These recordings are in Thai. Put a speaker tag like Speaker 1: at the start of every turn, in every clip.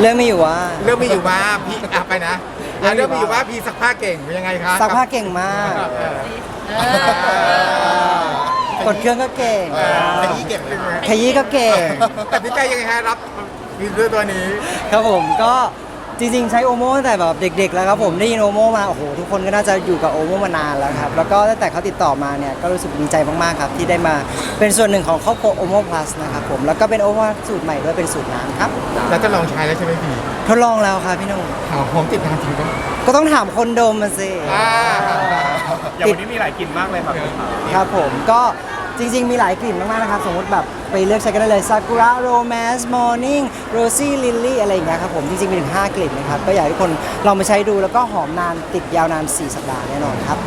Speaker 1: เรื่องมีอยู่ว่า
Speaker 2: เรื่องมีอยู่ว่าพี่อะไปนะอะเรื่องมีอยู่ว่าพี่ซักผ้าเก่งเป็นยังไงคะ
Speaker 1: ซักผ้าเก่งมาก
Speaker 2: เออ
Speaker 1: กดเครื่องก็เก่ง
Speaker 3: ขยี้เก็บเลย
Speaker 1: ขยี้ก็เก่ง
Speaker 2: แต่พี่ใจยังไงฮะรับมีเรื่องตัวนี้
Speaker 1: ครับผมก็ จริงๆ ใช้โอโมตั้งแต่แบบเด็ก ๆ แล้วครับผมได้ยินโอโมมาโอ้โหทุกคนก็น่าจะอยู่กับโอโมมานานแล้วครับแล้วก็ตั้งแต่เขาติดต่อมาเนี่ยก็รู้สึกดีใจมากๆครับที่ได้มาเป็นส่วนหนึ่งของครอบครัวโอโมพลัสนะครับผมแล้วก็เป็นโอโมสูตรใหม่ด้วยเป็นสูตรน้ำครับ
Speaker 2: แล้วจะลองใช้แล้วใช่ไหมพี่
Speaker 1: ทดลองแล้วครับพี่หนุ่ม
Speaker 2: หอมหอมติดทางจริงปะ
Speaker 1: ก็ต้องถามคนดมมาสิ
Speaker 2: อ่า
Speaker 4: อย่างวันนี้มีหลายกลิ่นมากเลยครับ
Speaker 1: ครับผมก็ จริง ๆ มีหลายกลิ่นมากๆนะครับ สมมติแบบไปเลือกใช้กันได้เลยซากุระโรแมนส์มอร์นิ่งโรซี่ลิลลี่อะไรอย่างเงี้ยครับผมจริง ๆ มีถึง5กลิ่นนะครับ ก็อยากให้ทุกคนลองมาใช้ดูแล้วก็หอมนานติดยาวนาน 4 สัปดาห์แน่นอนครับ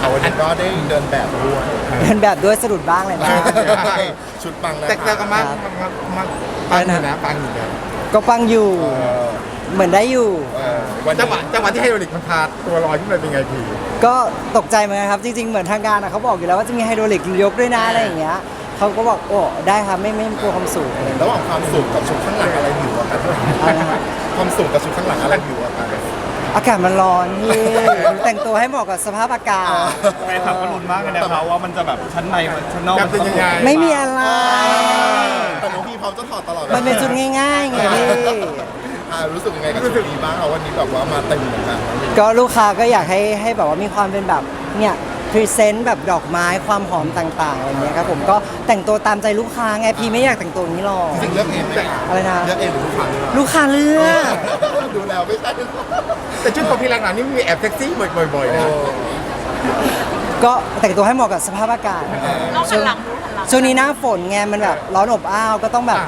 Speaker 3: เอาวันนี้ก็ได้เดินแบบด้วย
Speaker 1: เป็นแบบด้วยสะดุดบ้างเลยนะ
Speaker 3: ชุดปังแล้ว
Speaker 2: แต่แต่ก็มา
Speaker 1: ครับ
Speaker 2: มามาปังอยู่นะปังอยู่นะ
Speaker 1: ก็ปังอยู่เหมือนได้อยู่
Speaker 3: เออวัน
Speaker 2: จั
Speaker 3: นี้
Speaker 2: งหวะจังหวะที่ไฮโดรลิกมันพาตัวลอยขึ้นมาเป็นไงพี่
Speaker 1: ก็ตกใจเหมือนกันครับ จริงๆ เหมือนทางการอะเขาบอกอยู่แล้วว่าจะมีไฮโดรลิกยกด้วยนะอะไรอย่างเงี้ยเขาก็บอกโอ้ได้ครับไม่ไม่กลัวความสูงอะไรอย่าง
Speaker 3: ระ
Speaker 1: เงี้ย
Speaker 3: หว่างความสูงกับชุดข้างหลังอะไรหิวกว่ากัน
Speaker 1: อะไรนะครับ
Speaker 3: ความสูงกับชุดข้างหลังอะไรหิวกว่ากัน
Speaker 1: อากาศมันร้อนพี่แต่งตัวให้เหมาะกับสภาพอากาศ
Speaker 4: แฟนคลับก็ลุ้นมากเลยนะครับว่ามันจะแบบชั้นในมันชั้นนอก
Speaker 2: จะเป็นยังไง
Speaker 1: ไม่มีอะไร
Speaker 3: แต่น้องพี่พร้อมจะถอดตลอด
Speaker 1: มันเป็นชุดง่ายๆไงพี่
Speaker 3: อ่ารู้สึกยังไงกับชุดนี้บ้างเอาวันนี้แบบว่ามาเต็มเหมือนกัน
Speaker 1: ก็ลูกค้าก็อยากให้ให้แบบว่ามีความเป็นแบบเนี่ยพรีเซนต์แบบดอกไม้ความหอมต่างๆอะไรเงี้ยครับผมก็แต่งตัวตามใจลูกค้าไงพี่ไม่อยากแต่งตัวอย่างนี้หรอก
Speaker 3: จริงๆเลือกเองไหม
Speaker 1: อะไรนะ
Speaker 3: เลือกเองหรือลูกค้าเลือก
Speaker 1: ลูกค้าเลือก
Speaker 3: ดูแล้วไม่ใช่
Speaker 2: แต่ชุดของพี่หลังๆนี่มีแอบเซ็กซี่บ่อยๆ
Speaker 3: โอ้
Speaker 2: นะ
Speaker 1: ก็แต่งตัวให้เหมาะกับสภาพอากาศ
Speaker 5: เอาหันหลังดูหันหลัง
Speaker 1: ช่วงนี้หน้าฝนไงมันแบบร้อนอบอ้าวก็ต้องแบบ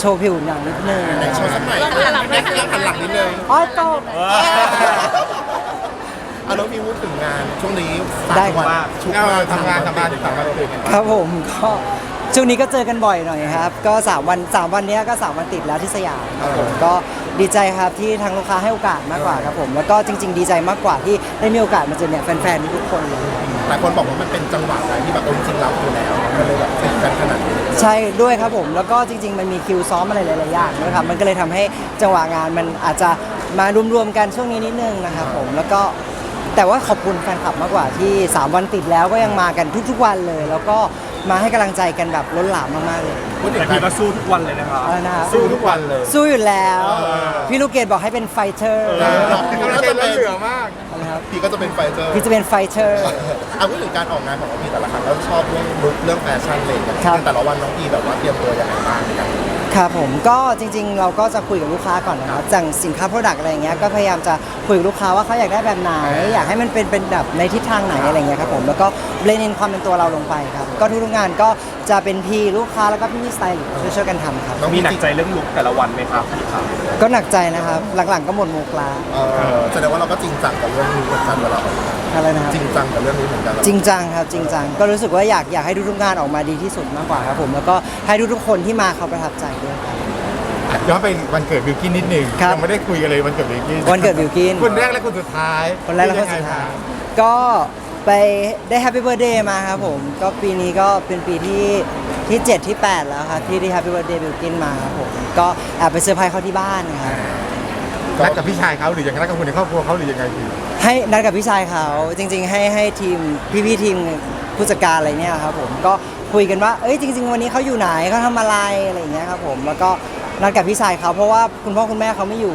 Speaker 1: โชว์ผิวหนังนิดนึง
Speaker 3: ไหนโชว์สักหน่อย
Speaker 5: หันหลังด้วยหันหลัง
Speaker 3: หันหลังนิดนึง
Speaker 1: อ๋อตก
Speaker 3: อะน้องพี่พูดถึงงานช่วงนี้
Speaker 1: ได้
Speaker 3: สามวันชุก
Speaker 2: เอ
Speaker 3: มา
Speaker 2: อกทำงานทำงานทำงานเราเอง
Speaker 1: ครับผมก็ช่วงนี้ก็เจอกันบ่อยหน่อยครับ ก็3วัน3วันเนี้ยก็3วันติดแล้วที่สยามครับผมก็ดีใจครับที่ทางลูกค้าให้โอกาสมากกว่าครับผม แล้วก็จริง ๆ ดีใจมากกว่าที่ได้มีโอกาสมาเจอเนี่ยแฟนๆทุกๆคนเลย
Speaker 3: หลายคนบอกว่ามันเป็นจังหวะอะไรที่แบบเออจริงๆเราอยู่แล้วมันเลยแบบติดกันขนาดนี้
Speaker 1: ใช่ด้วยครับผมแล้วก็จริง ๆ มันมีคิวซ้อมอะไรหลายๆอย่างด้วยครับมันก็เลยทำให้จังหวะงานมันอาจจะมารวมๆกันช่วงนี้นิดนึงนะครับผมแล้วก็แต่ว่าขอบคุณแฟนคลับมากกว่าที่ 3 วันติดแล้วก็ยังมากันทุกๆวันเลย แล้วก็มาให้กำลังใจกันแบบล้นหลามมากๆเลย
Speaker 3: พูดถึง
Speaker 4: แต่
Speaker 3: กา
Speaker 4: พี่
Speaker 3: ร
Speaker 4: ก็สู้ทุกวันเลยนะครับ
Speaker 1: อะไรนะครับ
Speaker 2: สู้ทุกวันเลย
Speaker 1: สู้อยู่แล้ว พี่ลูกเกดบอกให้เป็นไฟเตอร์
Speaker 2: กำลังใจล้นเหลือมาก
Speaker 1: นะครับ
Speaker 3: พี่ก็จะเป็นไฟเตอร์
Speaker 1: พี่จะเป็นไฟเตอร์
Speaker 3: เอาพูดถึงการออกงานของน้องพีแต่ละครั้งแล้วชอบเรื่องลุคเรื่องแฟชั่นอะไรอย่างเลย
Speaker 1: ครับ
Speaker 3: แต่ละวันน้องพีแบบว่าเตรียมตัวยังไงบ้างในการ
Speaker 1: ครับผมก็จริงๆ เราก็จะคุยกับลูกค้าก่อนนะครับจากสินค้า Product อะไรอย่างเงี้ยก็พยายามจะคุยกับลูกค้าว่าเขาอยากได้แบบไหน อยากให้มันเป็นเป็นแบบในทิศทางไหนอะไรเงี้ยครับผมแล้วก็เบลน in ความเป็นตัวเราลงไปครับก็ทุกๆงานก็จะเป็นพี่ลูกค้าแล้วก็พี่สไตลิสต์ช่วยๆกันทำครับ
Speaker 3: น้อง
Speaker 4: มี
Speaker 3: พี
Speaker 4: หนักใจเรื่องลุคแต่ละวันไหมครับพี่ครับ
Speaker 1: ก็หนักใจนะครับ หลังๆก็หมดมุกลา
Speaker 3: เออแสดงว่าเราก็จริงจังกับเรื่องนี้เหมือนกันเวลาออกงาน
Speaker 1: อะไรนะครับ
Speaker 3: จริงจังกับเรื่องนี้เหมือนกัน
Speaker 1: จริงจังครับจริงจังก็รู้สึกว่าอยากอยากให้ทุกๆงานออกมาดีที่สุดมากกว่าครับผมแล้วก็ให้ทุกๆคนที่มาเขาประทับใจด้วยครับ
Speaker 2: ย้อนไปวันเกิดบิวกินนิดหนึ่ง
Speaker 1: ครับ
Speaker 2: ยังไม่ได้คุยกันเลยวันเกิดบิวกิน
Speaker 1: วันเกิดบิวกิน
Speaker 2: คนแรกและคนสุดท้าย
Speaker 1: คนแรกและคนสุดท้ายก็ไปได้แฮปปี้เบ t ร์ a เดย์มาครับผม ก็ปีนี้ก็เป็นปีที่ที่ 7 ที่ 8 แล้วครับ ที่ได้แฮปปี้เบ t ร์ a เดย์บิวกินมาครับผม ก็แอบไปเซอร์ไพรส์เขาที่บ้านครับ
Speaker 2: นัดกับพี่ชายเขาหรือยังไงนัดกับคนในครอบครัวเขาหรือยังไงพี่
Speaker 1: ให้นัดกับพี่ชายเขาจริง ๆ ให้ให้ทีมพี่ๆทีม ผู้จัดการอะไรเนี่ยครับผมก็คุยกันว่าเอ้ยจริง ๆ วันนี้เขาอยู่ไหนเขาทำอะไรอะไรอย่างเงี้ยครับผมแล้วก็นัดกับพี่ชายเขาเพราะว่าคุณพ่อคุณแม่เขาไม่อยู่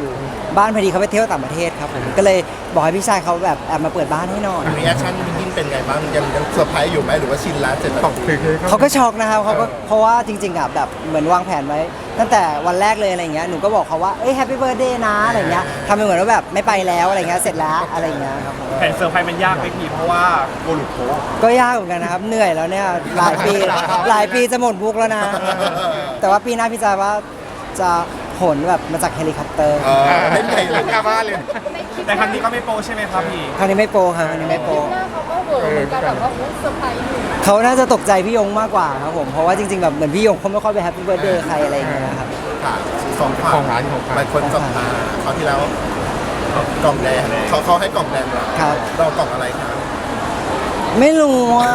Speaker 1: บ้านพอดีเขาไปเที่ยวต่างประเทศครับผมก็เลยบอกให้พี่ชายเขาแบบแอบมาเปิดบ้านให้หน่อย
Speaker 3: รีแอคชั่นวินยิ่ง เป็นไงบ้างยังยังเซอร์ไพรส์อยู่ไหมหรือว่าชินแล้วเจ็ดนา
Speaker 2: ตก
Speaker 3: ที
Speaker 2: ถึง
Speaker 1: เขาก็ช็อกนะครับเขาก็เพราะว่าจริงๆอะแบบเหมือนวางแผนไว้ตั้งแต่วันแรกเลยอะไรเงี้ยหนูก็บอกเขาว่าเอ้ยแฮปปี้เบิร์ดเดย์นะอะไรเงี้ยทำเป็นเหมือนว่าแบบไม่ไปแล้วอะไรเงี้ยเสร็จแล้วอะไรเงี้ยครับผม
Speaker 4: แผนเซอร์ไพรส์มันยากไหมพี่เพราะว่ากลัวหลุดโค้ง
Speaker 1: ก็ยากเหมือนกันนะครับเหนื่อยแล้วเนี่ยหลายปีหลายปีจะหมดบุกแล้วนะ แต่ว่าปีหน้าพี่จาว่าจะโหนแบบมาจากเฮลิคอปเตอร์
Speaker 3: เออเล่นใหญ่เลย
Speaker 2: กลับบ้านเลย
Speaker 4: แต่ครั้งนี้ก็ไม่โปรใช่ไหมครับพี่
Speaker 1: คราวนี้ไม่โปรครับคราวนี้ไม่โปร
Speaker 5: หน้าเขา ก็เหวอเหมือนกันแบบว่าอุ๊ยเซอร์ไพรส์อยู่
Speaker 1: เขาน่าจะตกใจพี่ยงมากกว่าครับผม เพราะว่าจริงๆแบบเหมือนพี่ยงเขาไม่ค่อยไปแฮปปี้เบิร์ดเดย์ใครอะไรอย่างเงี้ยครับ
Speaker 3: ค่ะสอง
Speaker 2: ของหวานของหวาน
Speaker 3: หลายคนจับตาเขาวที่แล้วกล่องแดงเขาเขาให้กล่องแดงเรา
Speaker 1: ครับ
Speaker 3: เรากล่องอะไรครับ
Speaker 1: ไม่รู้อะ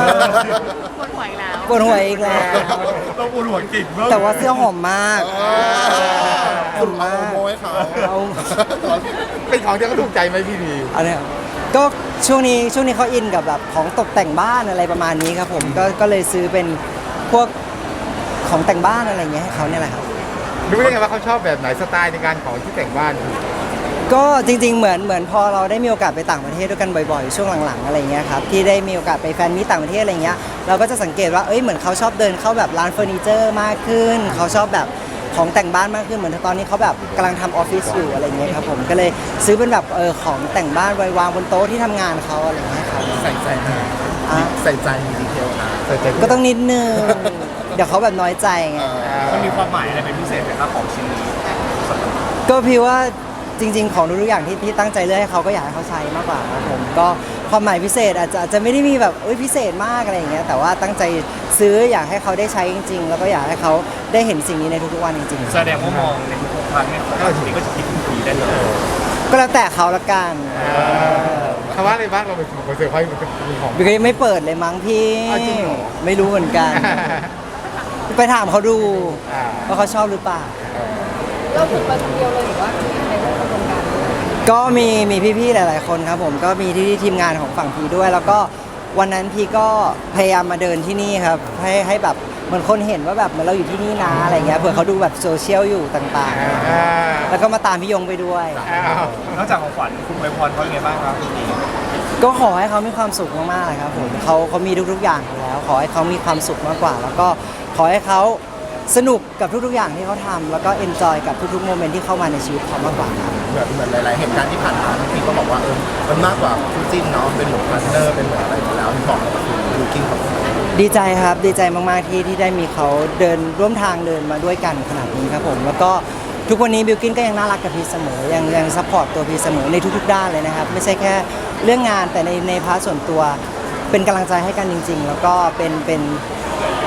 Speaker 5: คนหวยแล้ว
Speaker 1: ปวดหัวอีกแล้ว
Speaker 4: ต้องปวดหัวกินเพิ่ม
Speaker 1: แต่ว่าเสื้อหอมมาก
Speaker 3: เออคุณเอาโมยเขา
Speaker 1: เอา
Speaker 2: เป็นของที่เขาถูกใจไหมพี่พี
Speaker 1: อันเนี้ย ก็ช่วงนี้ช่วงนี้เขาอินกับแบบของตกแต่งบ้านอะไรประมาณนี้ครับผมก็ก็เลยซื้อเป็นพวกของแต่งบ้านอะไรอย่างเงี้ยให้เขาเนี่ยแหละครับ
Speaker 2: รู้ได้ไงว่าเขาชอบแบบไหนสไตล์ในการของที่แต่งบ้าน
Speaker 1: ก็จริงๆเหมือนเหมือนพอเราได้มีโอกาสไปต่างประเทศด้วยกันบ่อยๆ ช่วงหลังๆอะไรเงี้ยครับที่ได้มีโอกาสไปแฟนมีตต่างประเทศอะไรเงี้ยเราก็จะสังเกตว่าเอ้ยเหมือนเขาชอบเดินเข้าแบบร้านเฟอร์นิเจอร์มากขึ้นเขาชอบแบบ ของแต่งบ้านมากขึ้นเหมือนตอนนี้เขาแบบกำลังทำออฟฟิศอยู่อะไรเงี้ยครับผมก็เลยซื้อเป็นแบบเออของแต่งบ้านไว้วางบนโต๊ะที่ทำงานเขาอะไรเงี้ยครับ
Speaker 3: ใส่ใจนะ
Speaker 1: อะ
Speaker 3: ใส่ใจมีดีเทลนะ
Speaker 2: ใส่ใจ
Speaker 1: ก็ต้องนิดนึง เดี๋ยวเขาแบบน้อยใจไง
Speaker 4: มันมีความหมายอะไรเป็นพิเศษไหมครับของชิ้นนี้
Speaker 1: ก็พี่ว่าจริง ๆ ของทุกๆอย่างที่ที่ตั้งใจเลือกให้เขาก็อยากให้เขาใช้มากกว่าครับผมก็ ความหมายพิเศษอาจจะอาจจะไม่ได้มีแบบเอ้ยพิเศษมากอะไรอย่างเงี้ยแต่ว่าตั้งใจซื้ออยากให้เขาได้ใช้จริง ๆ แล้วก็อยากให้เขาได้เห็นสิ่งนี้ในทุกๆวันจริง
Speaker 4: แสดงว่ามองในทุกๆครั้งเนี่ยของเราชิ้นนี้ก็จะคิดถึงผีได้เลย
Speaker 1: ๆ ก็แล้วแต่เขาละกัน
Speaker 2: เขาว่าอะไรบ้างเราเป็นคนเซอร์ไพรส์มีของ
Speaker 1: บิ๊กก็ยังไม่เปิดเลยมั้งพี่
Speaker 2: อ้าวจริงเหรอ
Speaker 1: ไม่รู้เหมือนกัน ไปถามเขาดู
Speaker 2: อ่า
Speaker 1: ว่าเขาชอบหรือเปล่า
Speaker 5: เราถึงไปคนเดียวเลยหรือว่ามีใครร่วมกระบวนการด้วย
Speaker 1: ก็มีมีพี่ๆหลาย ๆ คนครับผมก็มีที่ทีมงานของฝั่งพีด้วย แล้วก็วันนั้นพี่ก็พยายามมาเดินที่นี่ครับให้ให้แบบเหมือนคนเห็นว่าแบบเหมือนเราอยู่ที่นี่นะอะไรเงี้ยเผื่อเขาดูแบบโซเชียลอยู่ต่าง
Speaker 2: อ่า
Speaker 1: ๆแล้วก็มาตามพี่ยงไปด้วย
Speaker 2: อ้าวน
Speaker 4: อกจากของขวัญคุณอวยพรเขายังไงบ้างครับพี่พี
Speaker 1: ก็ขอให้เขามีความสุขมากๆเลยครับผมเขาเขามีทุกๆอย่างอยู่แล้ว ขอให้เขามีความสุขมากกว่า แล้วก็ขอให้เขา สนุกกับทุกๆอย่างที่เขาทำแล้วก็เอนจอยกับทุกๆโมเมนต์ที่เข้ามาในชีวิตเขามากกว่าครับ
Speaker 3: เหมือนเหมือนหลาย ๆ เหตุการณ์ที่ผ่านมาพี่ก็บอกว่าเออมันมากกว่าคู่จิ้นเนาะเป็นเหมือนพาร์ทเนอร์เป็นเหมือนอะไรมาแล้วที่บอกกับคุณดูกิ้งของเขา
Speaker 1: ดีใจครับดีใจมากๆที่ที่ได้มีเขาเดินร่วมทางเดินมาด้วยกันขนาดนี้ครับผมแล้วก็ทุกวันนี้บิวกินก็ยังน่ารักกับพีเสมอยังยังซัพพอร์ตตัวพีเสมอในทุกๆด้านเลยนะครับไม่ใช่แค่เรื่องงานแต่ในในพาร์ทส่วนตัวเป็นกำลังใจให้กันจริง ๆ แล้วก็เป็นเป็น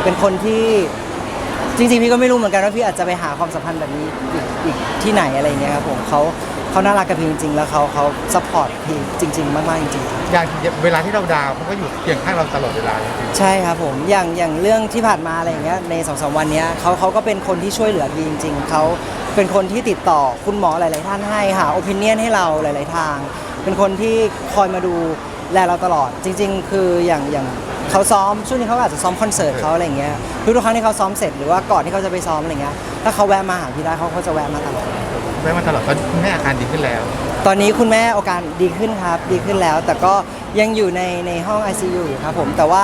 Speaker 1: เป็นคนที่ จริงๆพี่ก็ไม่รู้เหมือนกันว่าพี่อาจจะไปหาความสัมพันธ์แบบนี้อีกอีกที่ไหนอะไรอย่างเงี้ยครับผมเขาเขาน่ารักกับพี่จริง ๆ แล้วเขาเขาซัพพอร์ตพี่จริง ๆ มากๆจริงๆ
Speaker 2: อย่างเวลาที่เราดาวเขาก็อยู่เคียงข้างเราตลอดเวลาจริง
Speaker 1: ใช่ครับผมอย่างอย่างเรื่องที่ผ่านมาอะไรอย่างเงี้ยในสองสามวันเนี้ยเขาเขาก็เป็นคนที่ช่วยเหลือพีจริง ๆเขาเป็นคนที่ติดต่อคุณหมอหลาย ๆ ท่านให้หาโอปินเนียนให้เราหลาย ๆ ทาง เป็นคนที่คอยมาดูแลเราตลอดจริง ๆ คืออย่างอย่าง เขาซ้อมช่วงนี้เขาอาจจะซ้อมคอนเสิร์ตเขาอะไรอย่างเงี้ยทุกๆครั้งที่เขาซ้อมเสร็จหรือว่าก่อนที่เขาจะไปซ้อมอะไรเงี้ยถ้าเขาแวะมาหาพี่ได้เขาก็จะแวะมาตลอด
Speaker 2: ๆแม้มาตลอดตอนนี้คุณแม่อาการดีขึ้นแล้ว
Speaker 1: ตอนนี้คุณแม่อาการดีขึ้นครับดีขึ้นแล้ว แต่ก็ยังอยู่ในในห้อง ICU อยู่ครับผมแต่ว่า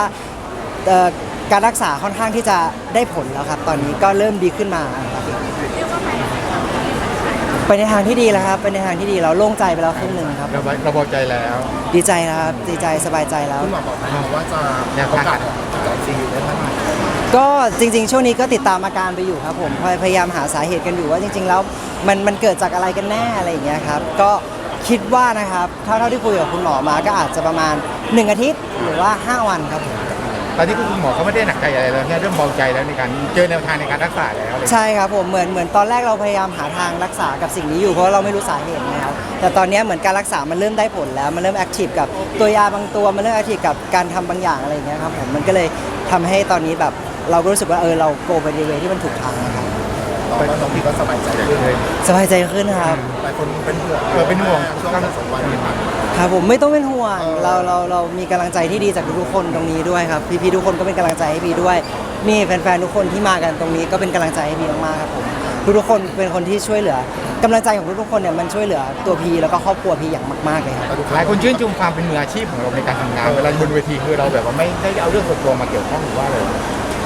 Speaker 1: เอ่อการรักษาค่อนข้างที่จะได้ผลแล้วครับ ตอนนี้ก็เริ่มดีขึ้นมาครับ ไปในทางที่ดีแล้วครับไปในทางที่ดีแล้วโล่งใจไปแล้วครึ่งหนึ่งครับ
Speaker 2: เราเราเบาใจแล้ว
Speaker 1: ดีใจแล้วครับดีใจสบายใจแล้ว
Speaker 3: คุณหมอบอกไหมว่าจะโอกาสจากซีได้เท่าไหร่
Speaker 1: ก็จริงๆ ช่วงนี้ก็ติดตามอาการไปอยู่ครับผมพยพยายามหาสาเหตุกันอยู่ว่าจริง ๆ แล้วมันมันเกิดจากอะไรกันแน่อะไรอย่างเงี้ยครับก็คิดว่านะครับเท่าเท่าที่คุยกับคุณหมอมาก็อาจจะประมาณ 1 อาทิตย์หรือว่า 5 วันครับผม
Speaker 2: ตอนที่คุณหมอเขาไม่ได้หนักใจอะไรแล้วเนี่ยเริ่มเบาใจแล้วในการเจอแนวทางในการรักษาแล้วอะไรอย่างเงี้ย
Speaker 1: ใช่ครับผมเหมือนเหมือนตอนแรกเราพยายามหาทางรักษากับสิ่งนี้อยู่เพราะว่าเราไม่รู้สาเหตุนะครับแต่ตอนนี้เหมือนการรักษามันเริ่มได้ผลแล้วมันเริ่มแอคทีฟกับตัวยาบางตัวมันเริ่มแอคทีฟกับการทำบางอย่างอะไรอย่างเงี้ยครับผมมันก็เลยทำให้ตอนนี้แบบเราก็รู้สึกว่าเออเราโกไปในเวที่มันถูกทาง รับ
Speaker 3: ตอนนั้นน้องพี่ก็สบายใจขึ้นเลย
Speaker 1: สบายใจขึ้นครับ
Speaker 3: หลายคนเป็นห่วง
Speaker 2: เออเป็นห่วง
Speaker 3: ช่วงการสองวันที่ผ่านมา
Speaker 1: ครับผมไม่ต้องเป็นห่วง
Speaker 3: เออ
Speaker 1: เราเราเรามีกำลังใจที่ดีจากทุกๆคนตรงนี้ด้วยครับ พี่ๆทุกคนก็เป็นกำลังใจให้พี่ด้วยนี่แฟนๆทุกคนที่มากันตรงนี้ก็เป็นกำลังใจให้พี่มากๆครับผมทุกๆคนเป็นคนที่ช่วยเหลือกำลังใจของทุกๆคนเนี่ยมันช่วยเหลือตัวพี่แล้วก็ครอบครัวพี่อย่างมากๆเลยครับ
Speaker 2: หลายคนชื่นชมความเป็นมืออาชีพของเราในการทำงานเวลาบนเวทีคือเราแบบว่าไม่ได้เอาเรื่องส่วนตัวมาเกี่ยวข้องหรือว่าอะไร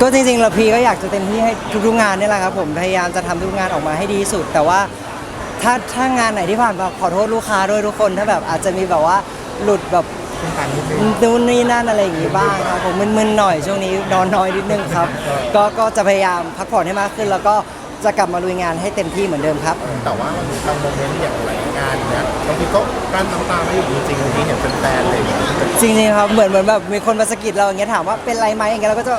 Speaker 1: ก็จริงๆเราพี่ก็อยากจะเต็มที่ให้ทุกๆงานนี่แหละครับผมพยายามจะทำทุกงานออกมาให้ดีที่สุด แต่ว่าถ้าถ้างานไหนที่ผ่านมาขอโทษลูกค้าด้วยทุกคนถ้าแบบอาจจะมีแบบว่าหลุดแบบ
Speaker 2: ต้องการนิดนึง
Speaker 1: นู่นนี่นั่นอะไรอย่างงี้บ้างครับผมมึนๆหน่อยช่วงนี้นอนน้อยนิดนึงครับ ก็ก็จะพยายามพักผ่อนให้มากขึ้น แล้วก็จะกลับมาลุยงานให้เต็มที่เหมือนเดิมครับ
Speaker 3: แต่ว่ามันมีบางโมเมนต์อย่างหลายงานเนี้ยบางทีก็กลั้นน้ำตาไม่อยู่จริงๆบางทีเห็นเป็นแฟนๆอะไรอย่างเงี้ย
Speaker 1: จริงๆครับเหมือนเหมือนแบบมีคนมาสะกิดเราอย่างเงี้ยถามว่าเป็นไรไหมอย่างเงี้ยเราก็จะ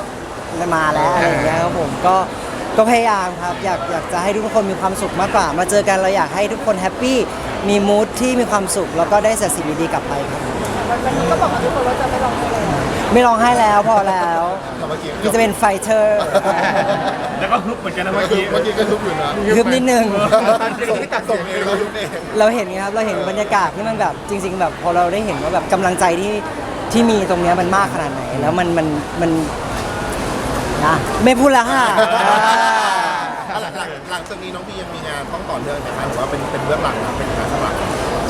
Speaker 1: มาแล้วอะไรอย่างเงี้ยครับผมก็ก็พยายามครับอยากอยากจะให้ทุกคนมีความสุขมากกว่า มาเจอกันเราอยากให้ทุกคนแฮปปี้มีมูทที่มีความสุข แล้วก็ได้เสียสิ่งดีๆกลับไปครับ
Speaker 5: วันนี้ก็บอกกับทุกคนว่าจะไม่ร้องไห้เลย
Speaker 1: ไม่ร้องไห้แล้วพอแล้ว
Speaker 3: แต่เมื่อกี้
Speaker 1: พี่จะเป็นไฟเตอร์
Speaker 4: แล้วก็ฮึบเหมือนกันนะ
Speaker 3: เมื่
Speaker 4: เมื่
Speaker 3: อ
Speaker 4: อ
Speaker 3: กี้
Speaker 4: กี้
Speaker 3: เมื่อกี้ก็ทุบอยู่นะ
Speaker 1: คืบนิดนึง
Speaker 3: ส่งส่งเองเราทุบเอง
Speaker 1: เราเห็นไงครับเราเห็นบรรยากาศที่มันแบบจริง ๆ แบบพอเราได้เห็นว่าแบบกำลังใจที่ที่มีตรงเนี้ยมันมากขนาดไหน แล้วมันมันมัน นะไม่พูดแล้วค่ะอ่า
Speaker 3: หลังหลังหลังจากนี้น้องพี่ยังมีงานต้องต่อเนื่องไหมคะหรือว่าเป็นเป็นเบื้องหลังนะเป็นงานสมัคร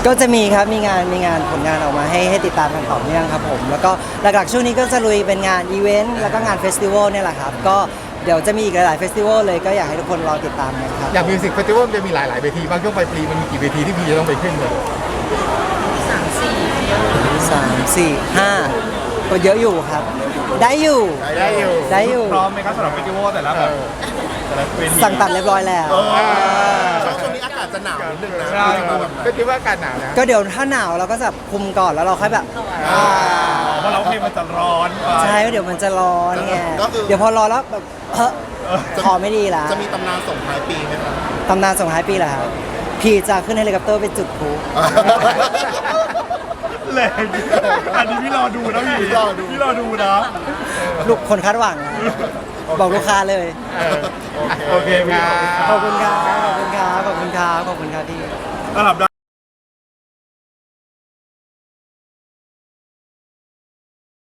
Speaker 1: ก็จะมีครับ มีงาน มีงานผลงานออกมาให้ให้ติดตามกันต่อเนื่องครับผม แล้วก็หลักๆช่วงนี้ก็จะลุยเป็นงานอีเวนต์ แล้วก็งานเฟสติวัลเนี่ยแหละครับ ก็เดี๋ยวจะมีอีกหลายๆเฟสติวัลเลยก็อยากให้ทุกคนรอติดตามกันครับ
Speaker 2: อย่างมิวสิกเฟสติวัลจะมีหลายๆเวทีบางช่วงปลายปีมันมีกี่เวทีที่พี่จะต้องไปขึ้นเลย
Speaker 1: สามสี่ห้า ก็เยอะอยู่ครับ ได้อยู่
Speaker 2: ได้อยู่
Speaker 1: ได้อยู่
Speaker 4: พร้อมไหมครับสำหรับเฟสติวัลแต่ละแบบแต่ละเวที
Speaker 1: สั่งตัดเรียบร้อยแล้ว
Speaker 3: ช่วงช่วงนี้อากาศจะหนาวนิดนึงนะ
Speaker 4: ใช่
Speaker 3: จะมาแบบไหน
Speaker 2: ก็คิดว่าอากาศหนาวนะ
Speaker 1: ก็เดี๋ยวถ้าหนาวเราก็จะคุมก่อนแล้วเราค่อยแบบอ่า
Speaker 4: อ๋อเพราะเราเพลงมันจะร้อนไป
Speaker 1: ใช่เดี๋ยวมันจะร้อนไง
Speaker 3: ก็คือ
Speaker 1: เดี๋ยวพอร้อนแล้วแบบเฮ้อคอไม่ดีละ
Speaker 3: จะมีตำนานส่งท้ายปีไหมครับ
Speaker 1: ตำนานส่งท้ายปีแหละครับ พี่จะขึ้นเฮลิคอปเตอร์ไปจุดพลุ
Speaker 4: แรงอันนี้พี่รอดูนะพี่
Speaker 3: พี่รอดู
Speaker 4: พี่รอดูนะ
Speaker 1: ลูกคนคาดหวัง บอกลูกค้าเลย
Speaker 2: เออโอเคครับ
Speaker 1: ขอบคุณครับ ขอบคุณครับ ขอบคุณครับ ขอบคุณครับที่
Speaker 4: สำหรับด